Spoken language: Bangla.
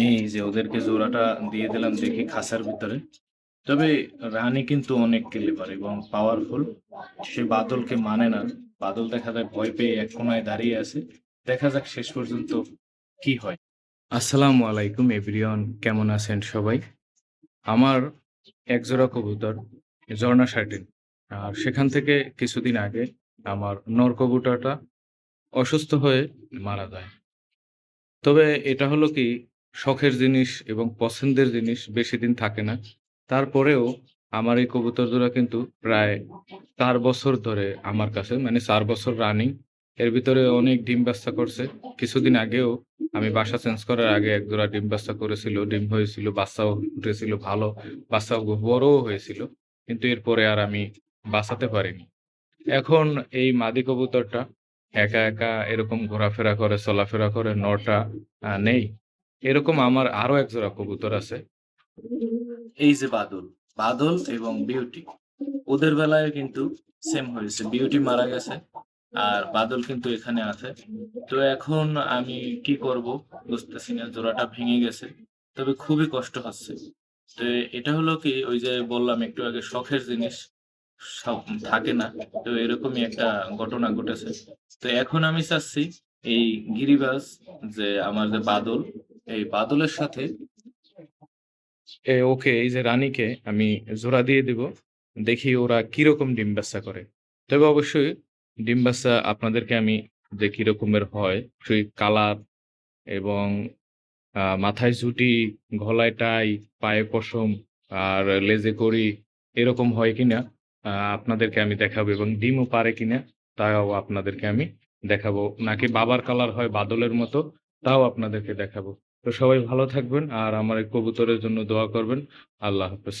এই যে ওদেরকে জোড়াটা দিয়ে দিলাম দেখি খাঁচার ভিতরে। তবে রানী কিন্তু অনেক ক্লেভার এবং পাওয়ারফুল সে বাদলকে মানে না। বাদল দেখা যায় ভয় পেয়ে এক কোনায় দাঁড়িয়ে আছে। দেখা যাক শেষ পর্যন্ত কি হয়। আসসালামু আলাইকুম এভরিওয়ান, কেমন আছেন সবাই? আমার একজোড়া কবুতর, ঝর্ণা শার্টিন। আর সেখান থেকে কিছুদিন আগে আমার নর কবুতরটা অসুস্থ হয়ে মারা যায়। তবে এটা হলো কি শখের জিনিস এবং পছন্দের জিনিস বেশি দিন থাকে না। তারপরেও আমার এই কবুতর জোড়া কিন্তু প্রায় চার বছর ধরে আমার কাছে মানে চার বছর রানিং এর ভিতরে অনেক ডিম বাচ্চা করছে। কিছুদিন আগেও আমি বাসা চেঞ্জ করার আগে এক জোড়া ডিম বাচ্চা করেছিল, ডিম হয়েছিল, বাচ্চাও উঠেছিল ভালো, বাচ্চাও বড়ও হয়েছিল, কিন্তু এরপরে আর আমি বাঁচাতে পারিনি। এখন এই মাদি কবুতরটা একা একা এরকম ঘোরাফেরা করে, চলাফেরা করে নটা নেই। এরকম আমার আরও এক জোড়া কবুতর আছে। এই যে বাদল বাদল এবং বিউটি। ওদের বেলায় কিন্তু সেম হয়েছে, বিউটি মারা গেছে আর বাদল কিন্তু এখানে আছে। তো এখন আমি কি করব বুঝতেছি না, জোড়াটা ভেঙে গেছে, তবে খুবই কষ্ট হচ্ছে। তো এটা হলো কি, ওই যে বললাম একটু আগে, শখের জিনিস সব থাকে না, তো এরকমই একটা ঘটনা ঘটেছে। তো এখন আমি চাচ্ছি এই গিরিবাজ যে আমার যে বাদল এই বাদলের সাথে এ, ওকে, এই যে রানীকে আমি জোড়া দিয়ে দিব, দেখি ওরা কীরকম ডিম বাচ্চা করে। তবে অবশ্যই ডিম বাচ্চা আপনাদেরকে আমি যে কিরকমের হয়, সেই কালার এবং মাথায় ঝুটি গলায় টাই, পায়ে পশম আর লেজে করি এরকম হয় কিনা আপনাদেরকে আমি দেখাবো এবং ডিমও পারে কিনা, তাও আপনাদেরকে আমি দেখাবো। নাকি বাবার কালার হয় বাদলের মতো, তাও আপনাদেরকে দেখাবো। তো সবাই ভালো থাকবেন আর আমার এই কবুতরের জন্য দোয়া করবেন। আল্লাহ হাফেজ।